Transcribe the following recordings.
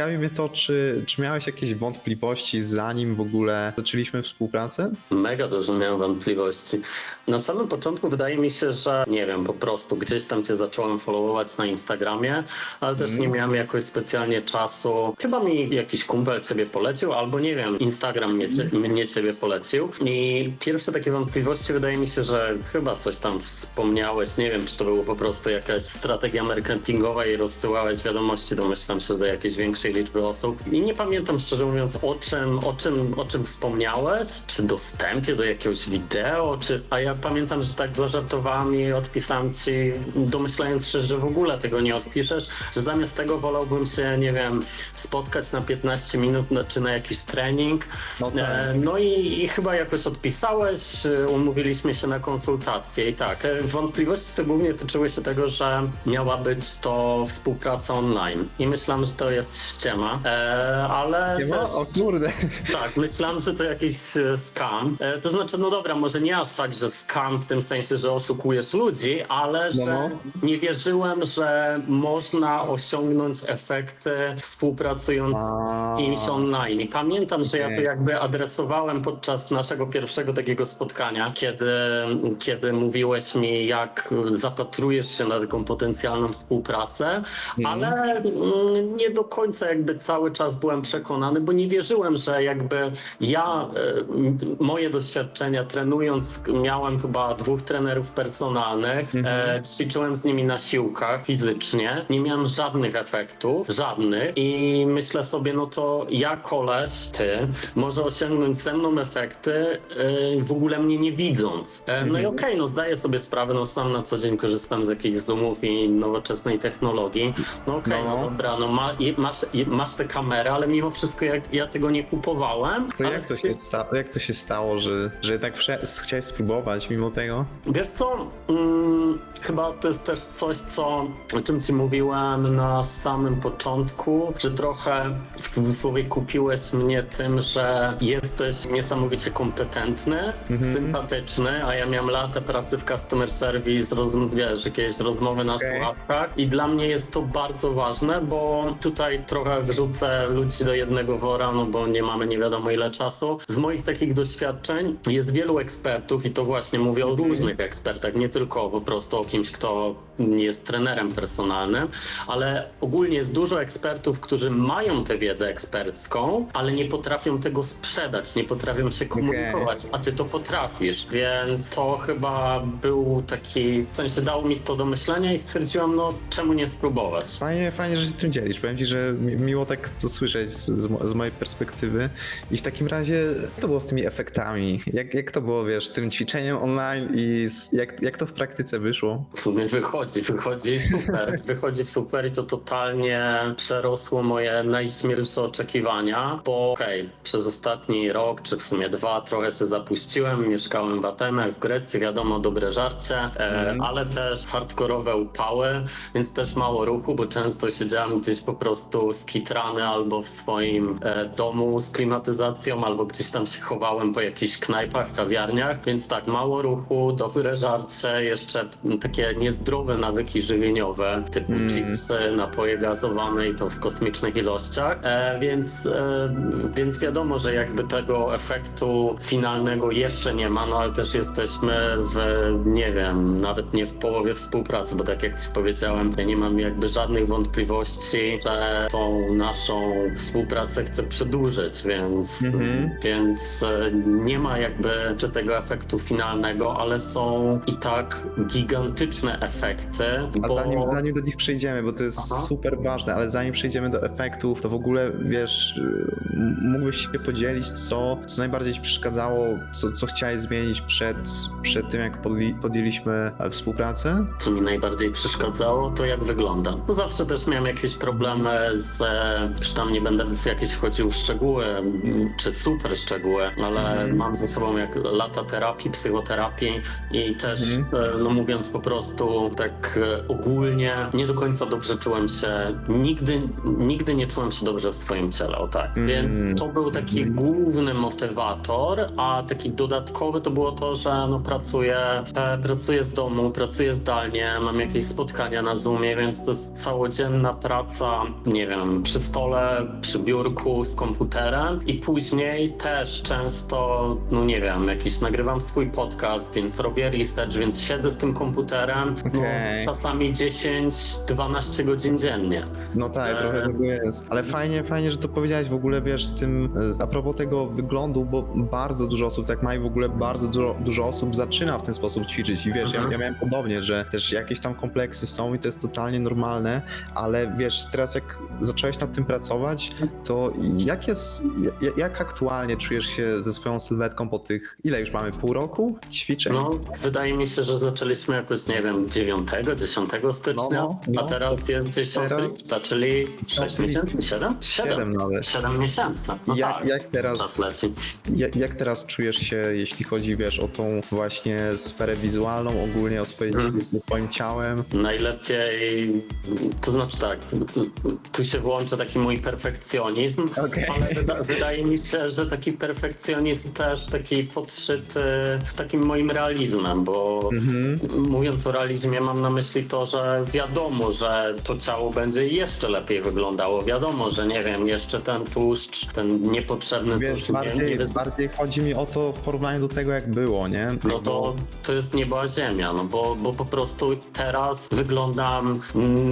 ciekawi mnie to, czy, czy miałeś jakieś wątpliwości zanim w ogóle zaczęliśmy współpracę? Mega dużo miałem wątpliwości. Na samym początku wydaje mi się, że nie wiem, po prostu gdzieś tam cię zacząłem followować na Instagramie, ale też nie miałem jakoś specjalnie czasu. Chyba mi jakiś kumpel ciebie polecił, albo nie wiem, Instagram mnie, cie, mnie ciebie polecił. I pierwsze takie wątpliwości wydaje mi się, że chyba coś tam wspomniałeś. Nie wiem, czy to było po prostu jakaś strategia marketingowa i rozsyłałeś wiadomości, domyślam się, do jakiejś większej liczby osób. I nie pamiętam szczerze mówiąc o czym, o czym, o czym wspomniałeś, czy dostępie do jakiegoś wideo, czy... A ja pamiętam, że tak zażartowałem i odpisałem ci, domyślając się, że w ogóle tego nie odpiszesz, że zamiast tego wolałbym się, nie wiem, spotkać na 15 minut na, czy na jakiś trening. No tak. E, no i, i chyba jakoś odpisałeś, e, umówiliśmy się na konsultację i tak. Te wątpliwości to głównie tyczyły się tego, że miała być to współpraca online i myślałem, że to jest ściema, e, ale Nie ma? też, O kurde. tak, myślałem, że to jakiś e, scam. E, to znaczy, no dobra, może nie aż tak, że scam w tym sensie, że oszukujesz ludzi, ale że No, no. nie wierzyłem, że można osiągnąć efekty współpracując A. z kimś online. I pamiętam, że ja to jakby adresowałem podczas naszego pierwszego takiego spotkania, kiedy, kiedy mówiłeś mi, jak zapatrujesz się na taką potencjalną współpracę, Mhm. ale mm, nie do końca jakby cały czas byłem przekonany, bo nie wierzyłem, że jakby ja, e, moje doświadczenia trenując, miałem chyba dwóch trenerów personalnych, Mhm. e, ćwiczyłem z nimi na siłkach fizycznie, nie miałem żadnych efektów, żadnych i myślę sobie, no to ja koleś, ty, może osiągnąć ze mną efekty e, w ogóle mnie nie widząc. No i Mhm. okej, no zdaję sobie sprawę, no sam na co dzień korzystam z jakichś zoomów i nowoczesnej technologii. No okej, no. No. dobra, no ma, masz, masz tę kamerę, ale mimo wszystko jak ja tego nie kupowałem. To jak to się stało, jak to się stało że, że jednak wsze- chciałeś spróbować mimo tego? Wiesz co, mm, chyba to jest też coś, co, o czym ci mówiłem na samym początku, że trochę w cudzysłowie kupiłeś mnie tym, że jesteś niesamowicie kompetentny, Mhm. sympatyczny, a ja miałem lata pracy w customer service, roz, wiesz, jakieś rozmowy na Okej. słuchawkach i dla mnie jest to bardzo ważne, bo tutaj trochę wrzucę ludzi do jednego wora, no bo nie mamy nie wiadomo ile czasu. Z moich takich doświadczeń jest wielu ekspertów i to właśnie mówię o różnych ekspertach, nie tylko po prostu o kimś, kto jest trenerem personalnym, ale ogólnie jest dużo ekspertów, którzy mają tę wiedzę ekspercką, ale nie potrafią tego sprzedać, nie potrafią się komunikować, a ty to potrafisz, więc to chyba był taki, w sensie dało mi to do myślenia i stwierdziłam, no czemu nie spróbować. Fajnie, fajnie, że się tym dzielisz. Powiem ci, że miło tak to słyszeć z, z, mo- z mojej perspektywy. I w takim razie, to było z tymi efektami? Jak, jak to było, wiesz, z tym ćwiczeniem online i z, jak, jak to w praktyce wyszło? W sumie wychodzi, wychodzi super, wychodzi super i to totalnie przerosło moje najśmielsze oczekiwania, bo okej, przez ostatni rok, czy w sumie dwa, trochę się zapuściłem, mieszkałem w Atenach, w Grecji, wiadomo, dobre żarcie, e, Mhm. ale też hardkorowe upały, więc też mało ruchu, bo często siedziałem gdzieś po prostu skitrany albo w swoim e, domu z klimatyzacją, albo gdzieś tam się chowałem po jakichś knajpach, kawiarniach, więc tak, mało ruchu, dobre żarcie, jeszcze takie niezdrowe nawyki żywieniowe, typu Mm. chipsy, napoje gazowane i to w kosmicznych ilościach, e, więc, e, więc wiadomo, że jakby tego efektu finalnego jeszcze nie ma, no ale też jesteśmy w, nie wiem, nawet nie w połowie współpracy, bo tak jak ci powiedziałem, ja nie mam jakby żadnych wątpliwości, że tą naszą współpracę chcę przedłużyć, więc, Mhm. więc e, nie ma jakby czy tego efektu finalnego, ale są i tak gigantyczne efekty, A bo... zanim, zanim do nich przejdziemy, bo to jest Aha. super ważne, ale zanim przejdziemy do efektów, to w ogóle wiesz, mógłbyś się podzielić, co, co najbardziej ci przeszkadzało, co, co chciałeś zmienić przed, przed tym, jak podli, podjęliśmy e, współpracę? co mi najbardziej przeszkadzało, to jak wygląda. No zawsze też miałem jakieś problemy z, e, już tam nie będę w jakieś wchodził w szczegóły, m, czy super szczegóły, ale Mhm. mam ze sobą jak lata terapii, psychoterapii i też, e, no mówiąc po prostu tak e, ogólnie, nie do końca dobrze czułem się, nigdy, nigdy nie czułem się dobrze w swoim ciele, o tak. Mhm. Więc to był taki Mhm. główny motywator, a taki dodatkowy to było to, że no pracuję, e, pracuję z domu, pracuję zdalnie, mam jakieś spotkania na Zoomie, więc to jest całodzienna praca, nie wiem, wiem, przy stole, przy biurku z komputerem i później też często, no nie wiem, jakiś nagrywam swój podcast, więc robię research, więc siedzę z tym komputerem no, czasami 10-12 godzin dziennie. No tak, Eee. trochę tego jest. Ale fajnie, fajnie, że to powiedziałeś w ogóle, wiesz, z tym, e, a propos tego wyglądu, bo bardzo dużo osób tak ma i w ogóle bardzo dużo, dużo osób zaczyna w ten sposób ćwiczyć i wiesz, ja, Mhm. ja miałem podobnie, że też jakieś tam kompleksy są i to jest totalnie normalne, ale wiesz, teraz jak zacząłeś nad tym pracować, to jak jest, jak, aktualnie czujesz się ze swoją sylwetką po tych, ile już mamy, pół roku ćwiczeń? No, wydaje mi się, że zaczęliśmy jakoś, nie wiem, 9, 10 stycznia, No, no, a teraz jest 10 Teraz- lipca, czyli 6 lipca. miesięcy? 7? 7. Siedem nawet. 7 miesięcy. No jak, tak. jak teraz. Jak, jak teraz czujesz się, jeśli chodzi, wiesz, o tą właśnie sferę wizualną, ogólnie o swoje, ze swoim ciałem? Najlepiej, to znaczy tak, tu się włącza taki mój perfekcjonizm, Okej. ale wyda, wydaje mi się, że taki perfekcjonizm też taki podszyty takim moim realizmem, bo Mhm. mówiąc o realizmie mam na myśli to, że wiadomo, że to ciało będzie jeszcze lepiej wyglądało, wiadomo, że nie wiem, jeszcze ten tłuszcz, ten niepotrzebny Wiesz, tłuszcz bardziej, nie bardziej chodzi mi o to w porównaniu do tego, jak było, nie? no to, to jest nieba ziemia, no bo, bo po prostu teraz wyglądam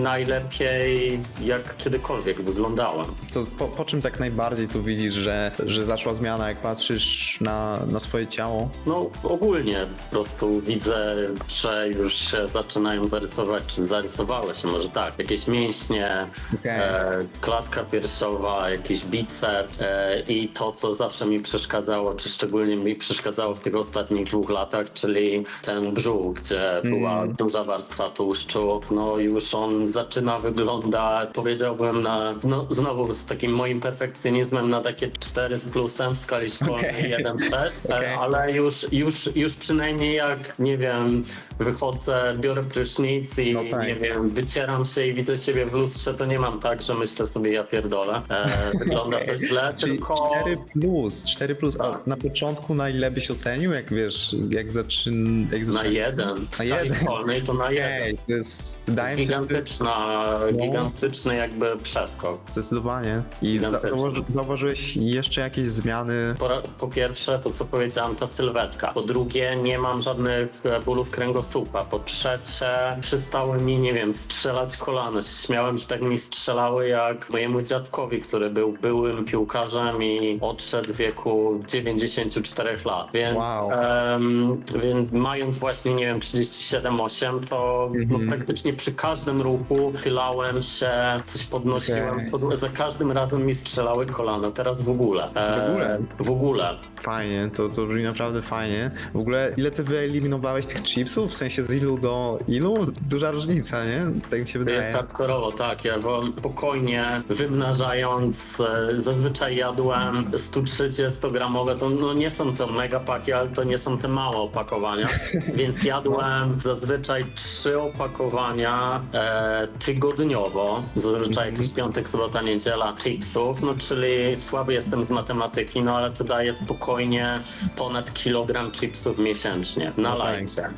najlepiej jak kiedykolwiek wyglądałem. To po, po czym tak najbardziej tu widzisz, że, że zaszła zmiana, jak patrzysz na, na swoje ciało? No ogólnie po prostu widzę, że już się zaczynają zarysować, czy zarysowały się może tak, jakieś mięśnie, Okej. e, klatka piersiowa, jakiś biceps e, i to, co zawsze mi przeszkadzało, czy szczególnie mi przeszkadzało w tych ostatnich dwóch latach, czyli ten brzuch, gdzie Mm. była duża warstwa tłuszczu, no już on zaczyna wyglądać, powiedziałbym na, no, znowu z takim moim perfekcjonizmem na takie 4 z plusem w skali szkolnej Okej. 1-6, e, Okej. ale już, już, już przynajmniej jak, nie wiem, wychodzę, biorę prysznic i No tak. nie wiem, wycieram się i widzę siebie w lustrze, to nie mam tak, że myślę sobie ja pierdolę. E, wygląda to źle, Czyli tylko... 4 plus, 4 plus, a Tak. na początku na ile byś ocenił, jak wiesz, jak zaczyn... Jak Na zaczyn... jeden. W Na skali jeden. szkolnej to na jeden. Okej, to jest, wydaje mi się, Gigantyczna, No. gigantyczny jakby przeskok. zdecydowanie. I za, Gigantyczny. zauważy, zauważyłeś jeszcze jakieś zmiany Po, po pierwsze, to co powiedziałam, ta sylwetka. Po drugie, nie mam żadnych bólów kręgosłupa. Po trzecie, przestały mi, nie wiem, strzelać kolana. Śmiałem, że tak mi strzelały jak mojemu dziadkowi, który był byłym piłkarzem i odszedł w wieku 94 lat. Więc, Wow. em, więc mając właśnie, nie wiem, 37-8, to no, Mhm. praktycznie przy każdym ruchu chylałem się, coś podnosiłem, Z za każdym razem mi strzelały kolana. Teraz w ogóle. E, W ogóle? W ogóle. Fajnie, to, to brzmi naprawdę fajnie. W ogóle, ile ty wyeliminowałeś tych chipsów? W sensie z ilu do ilu? Duża różnica, nie? Tak mi się To jest wydaje. hardkorowo, tak. Ja wam spokojnie wymnażając, e, zazwyczaj jadłem 130-gramowe, to no nie są to mega paki, ale to nie są te małe opakowania, więc jadłem zazwyczaj trzy opakowania e, tygodniowo, zazwyczaj jakiś piątek, sobota, niedziela chipsów, no czyli słaby jestem z matematyki, no ale to daje spokojnie ponad kilogram chipsów miesięcznie na No tak.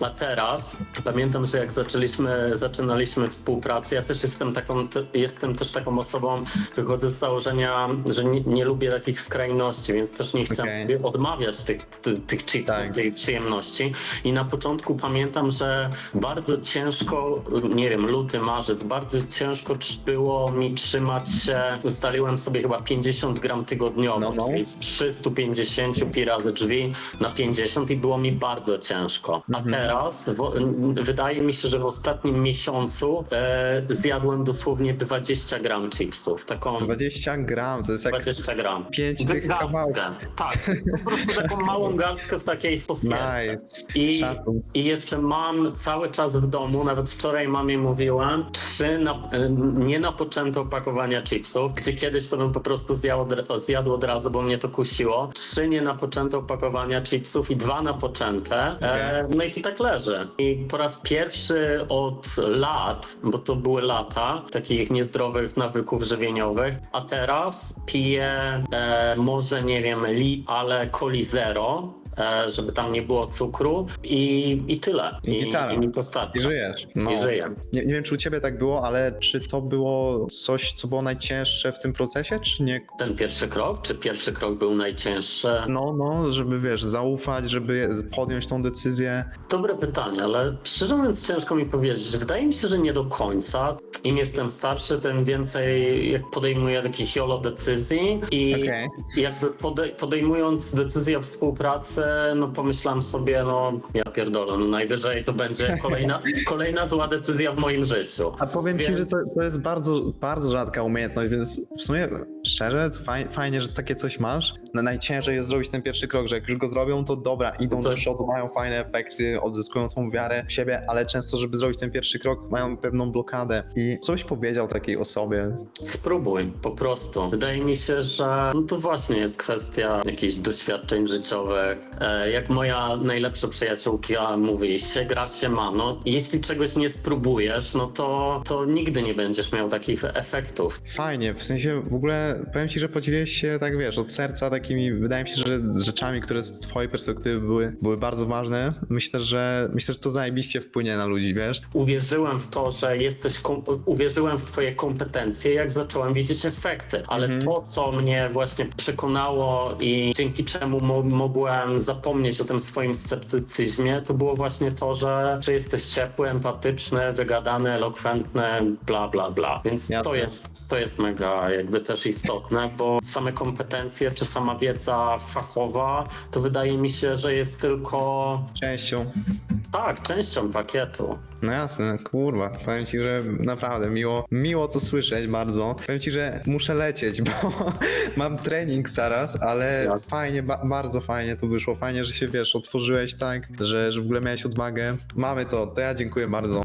A teraz pamiętam, że jak zaczęliśmy, zaczynaliśmy współpracę, ja też jestem taką, te, jestem też taką osobą, wychodzę z założenia, że nie, nie lubię takich skrajności, więc też nie chciałem Okej. sobie odmawiać tych, tych, tych Tak. tej przyjemności. I na początku pamiętam, że bardzo ciężko, nie wiem, luty, marzec, bardzo ciężko było mi trzymać się, ustaliłem sobie chyba 50 gram tygodniowo, No, no. czyli z 350 pi razy drzwi na 50 i było mi bardzo ciężko. A Mhm. Teraz wo, wydaje mi się, że w ostatnim miesiącu e, zjadłem dosłownie 20 gram chipsów. Taką 20 gram, to jest jak 20 gram. 5 tych kawałków. Tak, po prostu taką małą garstkę w takiej sosniece. Nice. I, Szacun. I jeszcze mam cały czas w domu, nawet wczoraj mamie mówiłem, trzy na, y, nienapoczęte opakowania chipsów, gdzie kiedyś to bym po prostu zjadł, od- zjadł od razu, bo mnie to kusiło. Trzy nienapoczęte opakowania chipsów i dwa napoczęte. E, no i to tak I po raz pierwszy od lat, bo to były lata takich niezdrowych nawyków żywieniowych, a teraz piję e, może, nie wiem, li, ale coli zero żeby tam nie było cukru i, i tyle. I gitara. i mi. I żyjesz. No. I żyję. Nie, nie wiem, czy u ciebie tak było, ale czy to było coś, co było najcięższe w tym procesie, czy nie? Ten pierwszy krok, czy pierwszy krok był najcięższy? No, no, żeby wiesz, zaufać, żeby podjąć tą decyzję. Dobre pytanie, ale szczerze mówiąc ciężko mi powiedzieć. Wydaje mi się, że nie do końca. Im jestem starszy, tym więcej jak podejmuję takich jolo decyzji i Okej. jakby pode, podejmując decyzję o współpracy, no pomyślałam sobie, no ja pierdolę, no najwyżej to będzie kolejna, kolejna zła decyzja w moim życiu. A powiem ci, Więc- że to, to jest bardzo, bardzo rzadka umiejętność, więc w sumie szczerze, faj, fajnie, że takie coś masz. No, najciężej jest zrobić ten pierwszy krok, że jak już go zrobią, to dobra, idą To- do przodu, mają fajne efekty, odzyskują tą wiarę w siebie, ale często, żeby zrobić ten pierwszy krok, mają pewną blokadę. I coś powiedział takiej osobie, Spróbuj, po prostu. Wydaje mi się, że no to właśnie jest kwestia jakichś doświadczeń życiowych. E, jak moja najlepsza przyjaciółka mówi, się gra się ma. No, jeśli czegoś nie spróbujesz, no to, to nigdy nie będziesz miał takich efektów. Fajnie, w sensie w ogóle powiem ci, że podzieliłeś się tak wiesz, od serca takimi, wydaje mi się, że rzeczami, które z twojej perspektywy były, były bardzo ważne. Myślę, że myślę, że to zajebiście wpłynie na ludzi, wiesz? Uwierzyłem w to, że jesteś, uwierzyłem w twoje kompetencje, jak zacząłem widzieć efekty. Ale Mhm. to, co mnie właśnie przekonało i dzięki czemu mo- mogłem zapomnieć o tym swoim sceptycyzmie, to było właśnie to, że, że jesteś ciepły, empatyczny, wygadany, elokwentny, bla, bla, bla. Więc Jasne. to jest, to jest mega jakby też istotne, bo same kompetencje czy sama wiedza fachowa, to wydaje mi się, że jest tylko Częścią. Tak, częścią pakietu. No jasne, kurwa, powiem ci, że naprawdę miło, miło to słyszeć bardzo. Powiem ci, że muszę lecieć, bo mam trening zaraz, ale Jasne. fajnie, ba- bardzo fajnie to wyszło. Fajnie, że się wiesz, otworzyłeś tak, że, że w ogóle miałeś odwagę. Mamy to, to ja dziękuję bardzo.